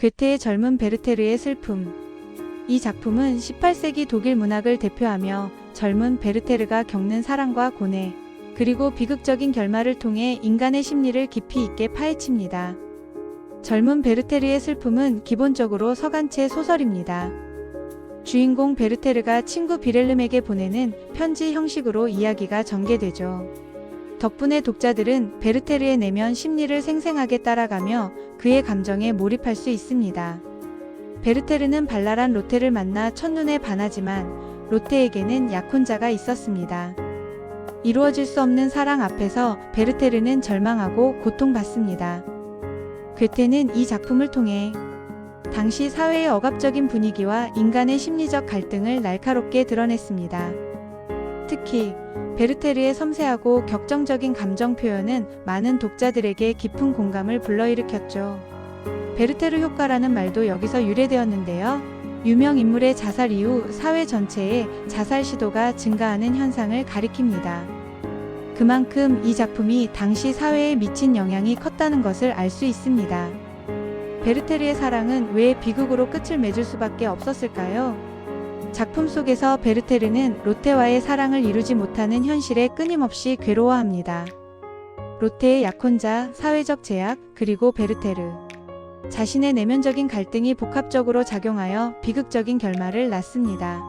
괴테의 젊은 베르테르의 슬픔. 이 작품은 18세기 독일 문학을 대표하며 젊은 베르테르가 겪는 사랑과 고뇌, 그리고 비극적인 결말을 통해 인간의 심리를 깊이 있게 파헤칩니다. 젊은 베르테르의 슬픔은 기본적으로 서간체 소설입니다. 주인공 베르테르가 친구 비렐름에게 보내는 편지 형식으로 이야기가 전개되죠. 덕분에 독자들은 베르테르의 내면 심리를 생생하게 따라가며 그의 감정에 몰입할 수 있습니다. 베르테르는 발랄한 로테를 만나 첫눈에 반하지만 로테에게는 약혼자가 있었습니다. 이루어질 수 없는 사랑 앞에서 베르테르는 절망하고 고통받습니다. 괴테는 이 작품을 통해 당시 사회의 억압적인 분위기와 인간의 심리적 갈등을 날카롭게 드러냈습니다. 특히 베르테르의 섬세하고 격정적인 감정 표현은 많은 독자들에게 깊은 공감을 불러일으켰죠. 베르테르 효과라는 말도 여기서 유래되었는데요. 유명 인물의 자살 이후 사회 전체에 자살 시도가 증가하는 현상을 가리킵니다. 그만큼 이 작품이 당시 사회에 미친 영향이 컸다는 것을 알 수 있습니다. 베르테르의 사랑은 왜 비극으로 끝을 맺을 수밖에 없었을까요? 작품 속에서 베르테르는 로테와의 사랑을 이루지 못하는 현실에 끊임없이 괴로워합니다. 로테의 약혼자, 사회적 제약, 그리고 베르테르. 자신의 내면적인 갈등이 복합적으로 작용하여 비극적인 결말을 낳습니다.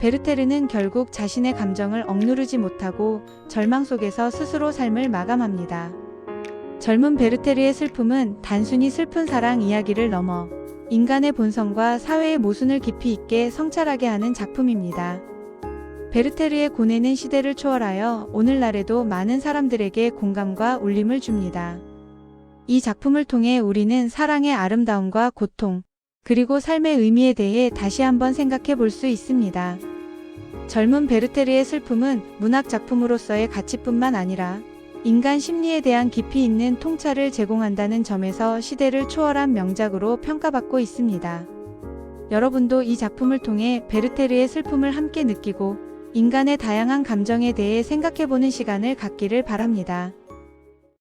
베르테르는 결국 자신의 감정을 억누르지 못하고 절망 속에서 스스로 삶을 마감합니다. 젊은 베르테르의 슬픔은 단순히 슬픈 사랑 이야기를 넘어 인간의 본성과 사회의 모순을 깊이 있게 성찰하게 하는 작품입니다. 베르테르의 고뇌는 시대를 초월하여 오늘날에도 많은 사람들에게 공감과 울림을 줍니다. 이 작품을 통해 우리는 사랑의 아름다움과 고통, 그리고 삶의 의미에 대해 다시 한번 생각해 볼 수 있습니다. 젊은 베르테르의 슬픔은 문학 작품으로서의 가치뿐만 아니라 인간 심리에 대한 깊이 있는 통찰을 제공한다는 점에서 시대를 초월한 명작으로 평가받고 있습니다. 여러분도 이 작품을 통해 베르테르의 슬픔을 함께 느끼고 인간의 다양한 감정에 대해 생각해보는 시간을 갖기를 바랍니다.